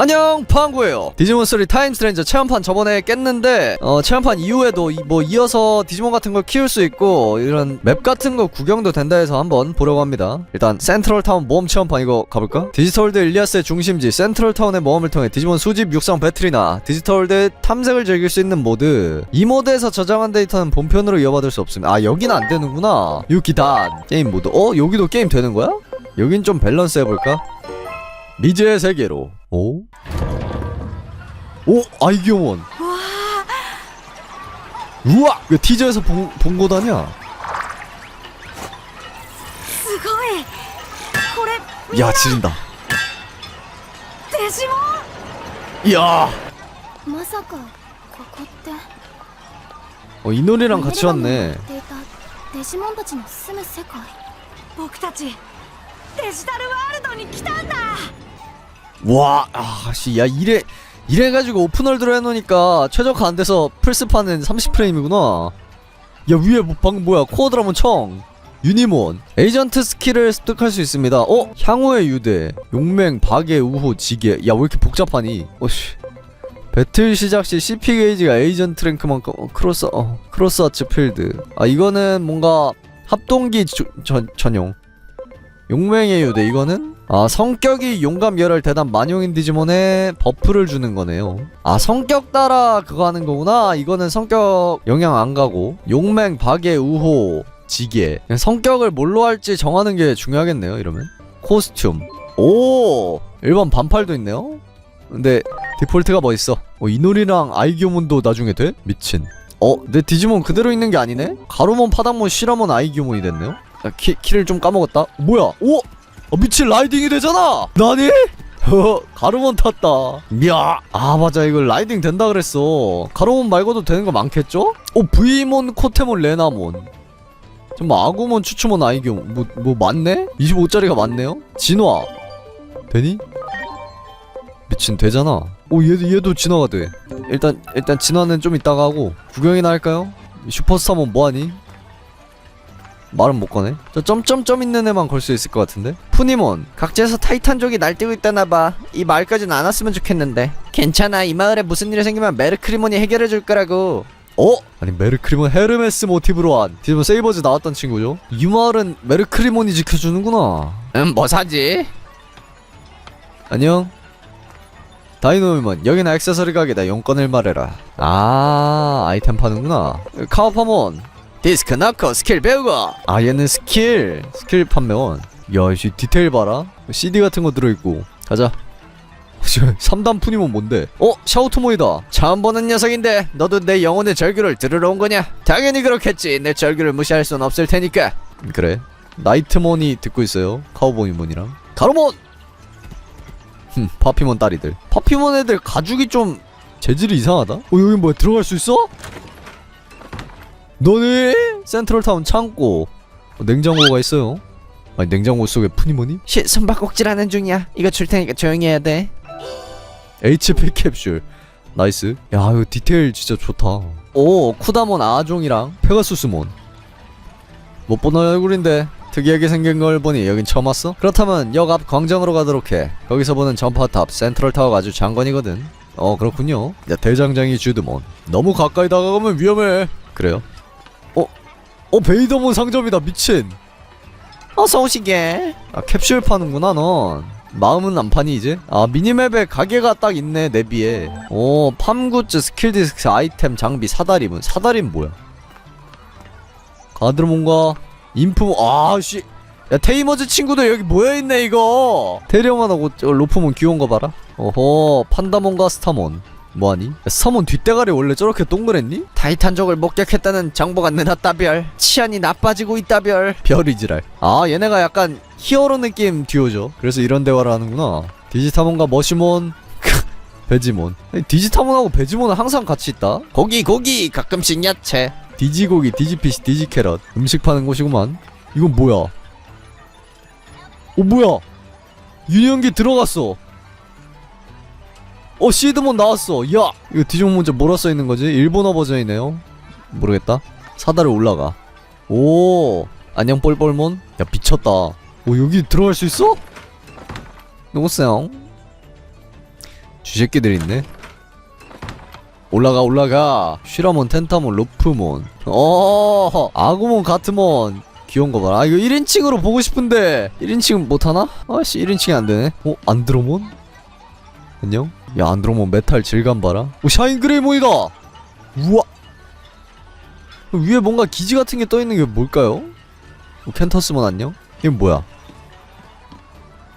안녕 방구예요 디지몬 3 타임 스트레인저 체험판 저번에 깼는데 어 체험판 이후에도 이- 뭐 이어서 디지몬 같은 걸 키울 수 있고 이런 맵 같은 거 구경도 된다 해서 한번 보려고 합니다 일단 센트럴타운 모험 체험판 이거 가볼까? 디지털월드 일리아스의 중심지 센트럴타운의 모험을 통해 디지몬 수집 육상 배틀이나 디지털월드 탐색을 즐길 수 있는 모드 이 모드에서 저장한 데이터는 본편으로 이어받을 수 없습니다 아 여기는 안 되는구나 유기단 게임 모드 어? 여기도 게임 되는 거야? 여긴 좀 밸런스 해볼까? 미제의 세계로. 오? 오 아이규원. 우와! 이거 티저에서 본, 본 거다냐? 야 지린다. 이야! 어, 이 노래랑 같이 왔네. 와 아씨 야 이래 이래가지고 오픈월드로 해놓으니까 최적화 안 돼서 플스판은 30프레임이구나. 야 위에 뭐, 방금 뭐야 코어드라몬 청 유니몬 에이전트 스킬을 습득할 수 있습니다. 어? 향후의 유대 용맹 박의 우호 지게. 야 왜 이렇게 복잡하니? 어씨. 배틀 시작 시 CP 게이지가 에이전트 랭크만큼 어, 크로스 어 크로스 아츠 필드. 아 이거는 뭔가 합동기 조- 전, 전용. 용맹의 유대 이거는 아 성격이 용감 열혈 대담 만용인 디지몬에 버프를 주는 거네요. 아 성격 따라 그거 하는 거구나. 이거는 성격 영향 안 가고. 용맹 박의 우호 지게. 성격을 뭘로 할지 정하는 게 중요하겠네요 이러면. 코스튬. 오! 일반 반팔도 있네요? 근데 디폴트가 뭐 있어? 어, 이놀이랑 아이교몬도 나중에 돼? 미친. 어? 내 디지몬 그대로 있는 게 아니네? 가루몬 파닥몬 시라몬 아이교몬이 됐네요? 야, 키, 키를 좀 까먹었다. 뭐야? 오? 어, 미친 라이딩이 되잖아 나니? 어, 가루몬 탔다 야, 아 맞아 이거 라이딩 된다 그랬어 가루몬 말고도 되는 거 많겠죠? 오 브이몬 코테몬 레나몬 정말 아구몬 추추몬 아이교몬 뭐, 뭐 맞네? 25짜리가 맞네요? 진화 되니? 미친 되잖아 오 얘도 얘도 진화가 돼 일단 일단 진화는 좀 이따가 하고 구경이나 할까요? 슈퍼스타몬 뭐하니? 말은 못 거네 저 점점점 있는 애만 걸 수 있을 것 같은데? 푸니몬 각지에서 타이탄족이 날뛰고 있다나봐. 이 마을까지는 안 왔으면 좋겠는데. 괜찮아. 이 마을에 무슨 일이 생기면 메르크리몬이 해결해 줄 거라고. 어? 아니 메르크리몬 헤르메스 모티브로 한. 지금 세이버즈 나왔던 친구죠? 이 마을은 메르크리몬이 지켜주는구나. 음뭐 사지? 안녕. 다이노미몬 여기는 액세서리 가게다. 용건을 말해라. 아 아이템 파는구나. 카우파몬 디스크 넣고 스킬 배우고. 아 얘는 스킬. 스킬 판매원. 야이 디테일 봐라. CD 같은 거 들어있고. 가자. 3단 푸니몬 뭔데? 어? 샤우토몬이다. 처음 보는 녀석인데 너도 내 영혼의 절규를 들으러 온 거냐? 당연히 그렇겠지. 내 절규를 무시할 순 없을 테니까. 그래. 나이트몬이 듣고 있어요. 카우보이몬이랑. 가로몬! 흠 파피몬 딸이들. 파피몬 애들 가죽이 좀 재질이 이상하다? 어 여기 뭐야? 들어갈 수 있어? 너네 센트럴타운 창고. 어, 냉장고가 있어요. 아니 냉장고 속에 푸니모니? 쉿 숨바꼭질하는 중이야. 이거 줄 테니까 조용히 해야 돼. HP 캡슐. 나이스. 야 이거 디테일 진짜 좋다. 오 쿠다몬 아종이랑 페가수스몬. 못 보는 얼굴인데 특이하게 생긴 걸 보니 여긴 처음 왔어? 그렇다면 역 앞 광장으로 가도록 해. 거기서 보는 전파탑 센트럴타워가 아주 장관이거든. 어 그렇군요. 야 대장장이 주드몬. 너무 가까이 다가가면 위험해. 그래요? 어? 어 베이더몬 상점이다 미친. 어서 오시게. 아 캡슐 파는구나 넌. 마음은 안 파니 이제? 아 미니맵에 가게가 딱 있네 내비에. 오 팜굿즈 스킬디스크 아이템 장비 사다리문. 사다리는 뭐야? 가드르몬과 인품 아씨. 야 테이머즈 친구들 여기 모여있네 이거. 테리어만 하고 저 로프몬 귀여운 거 봐라. 어허 판다몬과 스타몬 뭐하니? 야, 스타몬 뒷대가리 원래 저렇게 동그랬니? 타이탄족을 목격했다는 정보가 늘었다 별. 치안이 나빠지고 있다 별. 별이지랄. 아 얘네가 약간 히어로 느낌 듀오죠. 그래서 이런 대화를 하는구나. 디지타몬과 머시몬. 베지몬. 아니, 디지타몬하고 베지몬은 항상 같이 있다? 고기 고기 가끔씩 야채. 디지고기 디지피시 디지캐럿. 음식 파는 곳이구만. 이건 뭐야? 어 뭐야? 유니언기 들어갔어 어 시드몬 나왔어. 야. 이거 디지몬 문자 뭐라 써있는 거지? 일본어 버전이네요. 모르겠다. 사다리 올라가. 오. 안녕 뻘뻘몬. 야 미쳤다. 오 여기 들어갈 수 있어? 누구세요? 쥐새끼들 있네. 올라가 올라가. 쉬라몬 텐타몬 로프몬. 어 아구몬 가트몬. 귀여운 거 봐라. 아 이거 1인칭으로 보고 싶은데. 1인칭 못하나? 아씨 1인칭이 안되네. 어? 안드로몬? 안녕? 야 안드로몬 메탈 질감 봐라 오 샤인 그레이몬이다 우와 위에 뭔가 기지 같은 게 떠있는 게 뭘까요? 어, 켄터스몬 안녕? 이건 뭐야?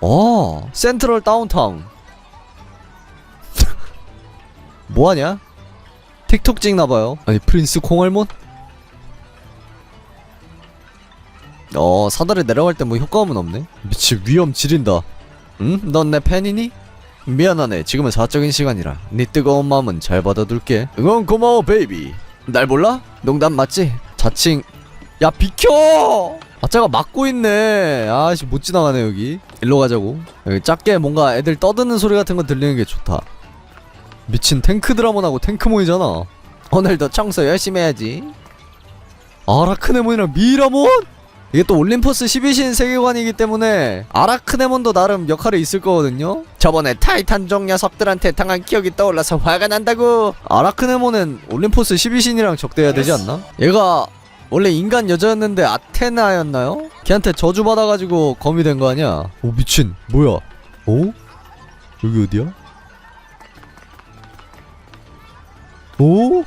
어 센트럴 다운타운 뭐하냐? 틱톡 찍나봐요 아니 프린스 콩알몬? 어 사다리 내려갈 때 뭐 효과음은 없네 미치 위험 지린다 응? 넌 내 팬이니? 미안하네. 지금은 사적인 시간이라. 네 뜨거운 마음은 잘 받아둘게. 응원 고마워 베이비. 날 몰라? 농담 맞지? 자칭. 야 비켜! 아짜가 막고 있네. 아씨 못 지나가네 여기. 일로 가자고. 여기 작게 뭔가 애들 떠드는 소리 같은 거 들리는 게 좋다. 미친 탱크 드라몬하고 탱크몬이잖아. 오늘도 청소 열심히 해야지. 아라크네몬이랑 미라몬? 이게 또 올림포스 12신 세계관이기 때문에 아라크네몬도 나름 역할이 있을 거거든요 저번에 타이탄족 녀석들한테 당한 기억이 떠올라서 화가 난다고 아라크네몬은 올림포스 12신이랑 적대해야 되지 않나? 얘가 원래 인간 여자였는데 아테나였나요? 걔한테 저주받아가지고 검이 된 거 아니야? 오 미친 뭐야? 어? 여기 어디야? 오?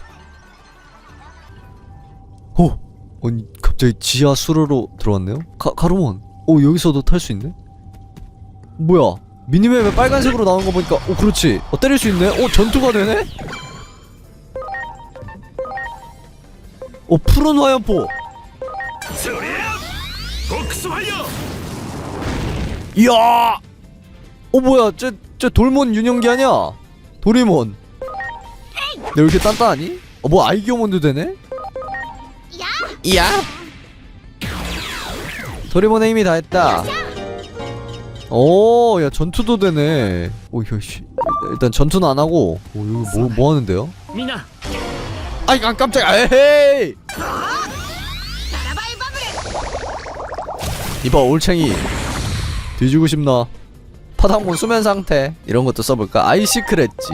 갑자기 지하 수로로 들어왔네요? 가, 가루몬 오 여기서도 탈 수 있네? 뭐야 미니맵에 빨간색으로 나오는 거 보니까 오 그렇지 어 때릴 수 있네? 오 전투가 되네? 오 푸른 화염포 이야 어 뭐야 쟤, 쟤 돌몬 윤영기 아니야 도리몬 내왜 이렇게 단단하니? 어 뭐 아이기어몬도 되네? 이야 도리몬의 힘이 다 했다. 오야 전투도 되네. 오이씨. 일단 전투는 안 하고. 오 이거 뭐, 뭐 하는데요? 아이 아, 깜짝이야 에헤이! 이봐 올챙이. 뒤지고 싶나? 파당골 수면 상태. 이런 것도 써볼까? 아이시크랬지.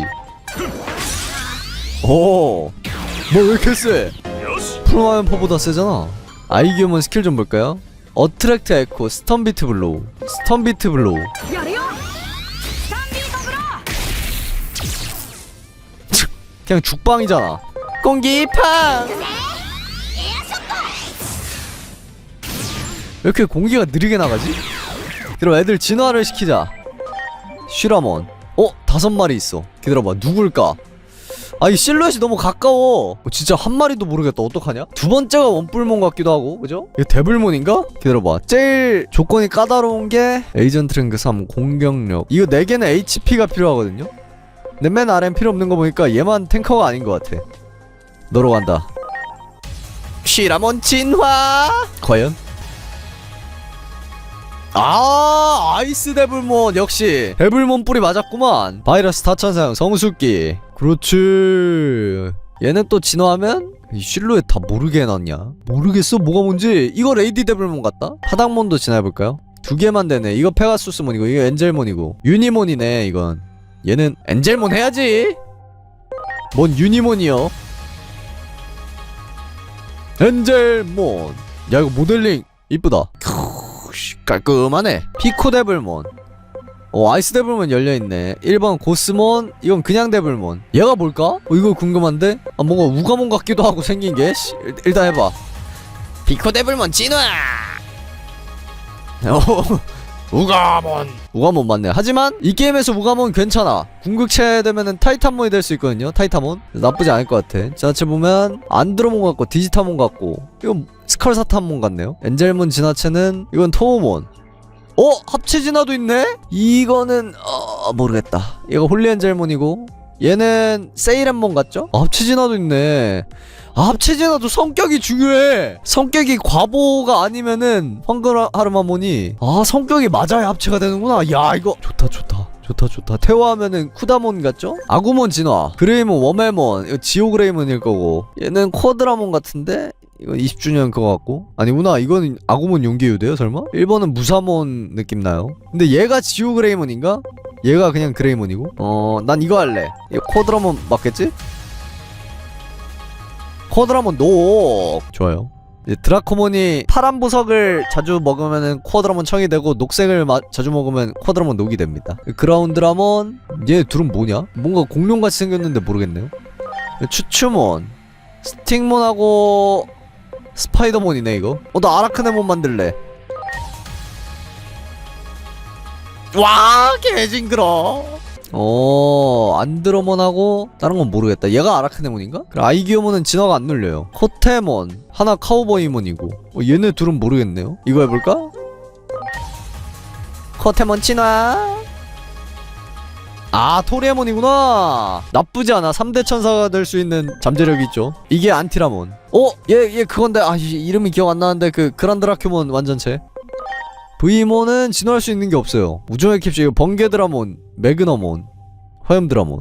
오뭐 왜 이렇게 세? 프로마연포보다 세잖아. 아이규먼 스킬 좀 볼까요? 어트랙트 에코 스턴비트 블로우 스턴비트 블로우. 그냥 죽방이잖아. 공기팡! 왜 이렇게 공기가 느리게 나가지? 그럼 애들 진화를 시키자. 슈라몬. 어? 다섯 마리 있어. 기다려봐 누굴까? 아이 실루엣이 너무 가까워 어, 진짜 한 마리도 모르겠다 어떡하냐? 두 번째가 원뿔몬 같기도 하고 그죠? 이거 데블몬인가? 기다려봐 제일 조건이 까다로운 게 에이전트 랭크 3 공격력 이거 4개는 HP가 필요하거든요? 근데 맨 아래는 필요 없는 거 보니까 얘만 탱커가 아닌 것 같아 너로 간다 쉬라몬 진화 과연? 아 아이스 데블몬 역시 데블몬 뿌리 맞았구만 바이러스 타천사형 성숙기 그렇지. 얘는 또 진화하면 이 실루엣 다 모르게 해놨냐? 모르겠어. 뭐가 뭔지. 이거 레이디 데블몬 같다? 하당몬도 진화해볼까요? 두 개만 되네. 이거 페가수스몬이고 이거 엔젤몬이고. 유니몬이네 이건. 얘는 엔젤몬 해야지. 뭔 유니몬이요? 엔젤몬. 야 이거 모델링 이쁘다. 씨, 깔끔하네. 피코 데블몬 어 아이스 데블몬 열려있네. 1번 고스몬 이건 그냥 데블몬. 얘가 뭘까? 어, 이거 궁금한데? 아 뭔가 우가몬 같기도 하고 생긴게 씨, 일- 일단 해봐. 비코 데블몬 진화! 어, 우가몬 우가몬 맞네. 하지만 이 게임에서 우가몬 괜찮아. 궁극체 되면은 타이탄몬이 될 수 있거든요 타이타몬. 나쁘지 않을 것 같아. 지나체 보면 안드로몬 같고 디지타몬 같고 이건 스컬사탄몬 같네요. 엔젤몬 지나체는 이건 토우몬 어? 합체 진화도 있네? 이거는 어 모르겠다. 얘가 홀리엔젤몬이고. 얘는 세이렌몬 같죠? 아, 합체 진화도 있네. 아, 합체 진화도 성격이 중요해. 성격이 과보가 아니면은 황금하르마몬이 아 성격이 맞아야 합체가 되는구나. 야 이거. 좋다 좋다. 좋다 좋다. 태화하면은 쿠다몬 같죠? 아구몬 진화. 그레이몬 워멜몬. 이거 지오그레이몬일 거고. 얘는 쿼드라몬 같은데 이건 20주년 그거 같고. 아니구나. 이거는 아구몬 용기유대요 설마? 1번은 무사몬 느낌 나요. 근데 얘가 지오그레이몬인가? 얘가 그냥 그레이몬이고? 어 난 이거 할래. 이거 코드라몬 맞겠지? 코드라몬 녹 좋아요. 드라코몬이 파란 보석을 자주 먹으면은 쿼드라몬 청이 되고 녹색을 마- 자주 먹으면 쿼드라몬 녹이 됩니다. 그라운드라몬? 얘 둘은 뭐냐? 뭔가 공룡같이 생겼는데 모르겠네요. 추추몬. 스틱몬하고 스파이더몬이네 이거. 어 나 아라크네몬 만들래. 와 개징그러. 어 안드로몬하고 다른 건 모르겠다. 얘가 아라크네몬인가? 그래 아이기오몬은 진화가 안 눌려요. 코테몬 하나 카우보이몬이고. 어, 얘네 둘은 모르겠네요. 이거 해볼까? 코테몬 진화 아 토리에몬이구나. 나쁘지 않아. 3대 천사가 될 수 있는 잠재력이 있죠. 이게 안티라몬. 어? 얘, 얘 그건데 아 이- 이름이 기억 안 나는데 그 그란드라큐몬 완전체? 브이몬은 진화할 수 있는 게 없어요. 우주의 캡슐 번개드라몬 매그너몬 화염드라몬.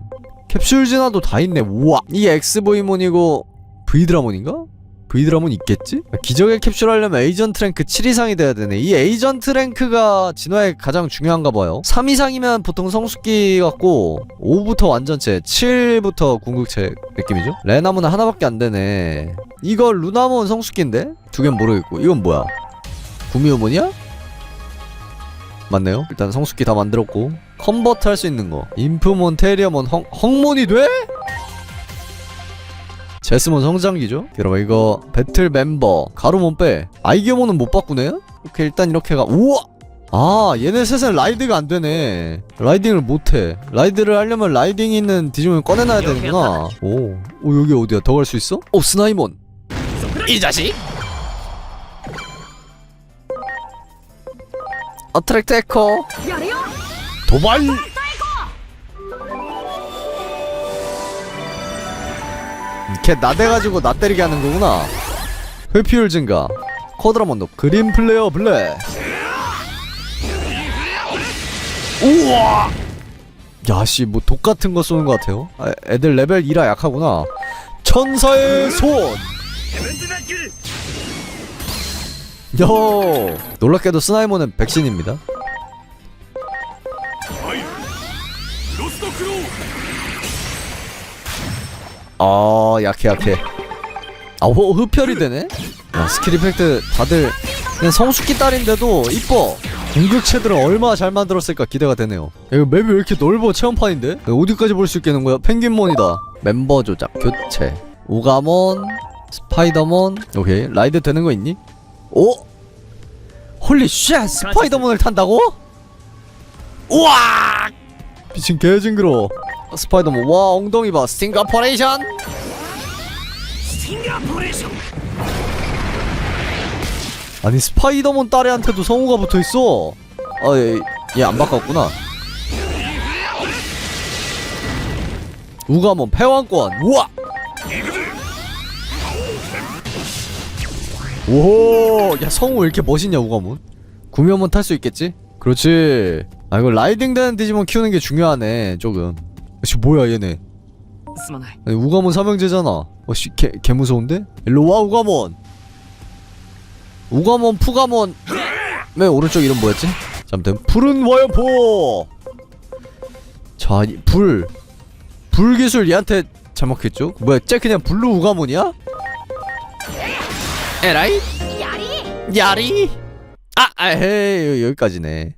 캡슐 진화도 다 있네. 우와. 이게 엑스보이몬이고 V드라몬인가? V드라몬 있겠지? 아, 기적의 캡슐 하려면 에이전트 랭크 7 이상이 돼야 되네 이 에이전트 랭크가 진화에 가장 중요한가 봐요 3 이상이면 보통 성숙기 같고 5부터 완전체 7부터 궁극체 느낌이죠? 레나몬은 하나밖에 안 되네 이거 루나몬 성숙기인데? 두 개는 모르겠고 이건 뭐야? 구미호몬이야? 맞네요. 일단 성숙기 다 만들었고 컨버트 할 수 있는 거 인프몬, 테리어몬, 헝, 헝몬이 돼? 제스몬 성장기죠? 여러분 이거 배틀 멤버 가루 몸빼 아이게모는 못 바꾸네? 오케이 일단 이렇게 가 우와! 아 얘네 셋은 라이드가 안 되네. 라이딩을 못해. 라이드를 하려면 라이딩 있는 디지몬을 꺼내놔야 되는구나. 오, 오 여기 어디야? 더 갈 수 있어? 오 스나이몬! 이 자식! 어트랙 테커! 도발! 걔 나대가지고 나 때리게 하는 거구나. 회피율 증가. 쿼드라몬도 그린 플레이어 블랙. 우와! 야씨 뭐 독 같은 거 쏘는 것 같아요. 아, 애들 레벨 2라 약하구나. 천사의 손. 요 놀랍게도 스나이모는 백신입니다. 아 약해 약해 아 호, 흡혈이 되네? 야 스킬 이펙트 다들 그냥 성숙기 딸인데도 이뻐 공격체들은 얼마나 잘 만들었을까 기대가 되네요 야, 이거 맵이 왜 이렇게 넓어 체험판인데? 야, 어디까지 볼 수 있겠는 거야? 펭귄몬이다 멤버 조작 교체 우가몬 스파이더몬 오케이 라이드 되는 거 있니? 오? 홀리 쉣 스파이더몬을 탄다고? 우와 미친 개징그러 스파이더몬 와 엉덩이 봐. 싱가포레이션! 아니 스파이더몬 딸애한테도 성우가 붙어있어. 아얘 안 바꿨구나. 우가몬 패왕권. 우와! 오호! 야 성우 왜 이렇게 멋있냐 우가몬 구면몬 탈 수 있겠지? 그렇지. 아 이거 라이딩 되는 디지몬 키우는 게 중요하네 조금 지금 뭐야 얘네 아니, 우가몬 삼형제잖아 어씨 개, 개 무서운데? 일로와 우가몬 우가몬 푸가몬 맨 오른쪽 이름 뭐였지? 잠깐 푸른 와이어포 자, 이 불. 불 기술 얘한테 잘 먹겠죠? 뭐야, 쟤 그냥 블루 우가몬이야? 에라이? 야리? 야리? 아, 아, 헤이, 여기까지네.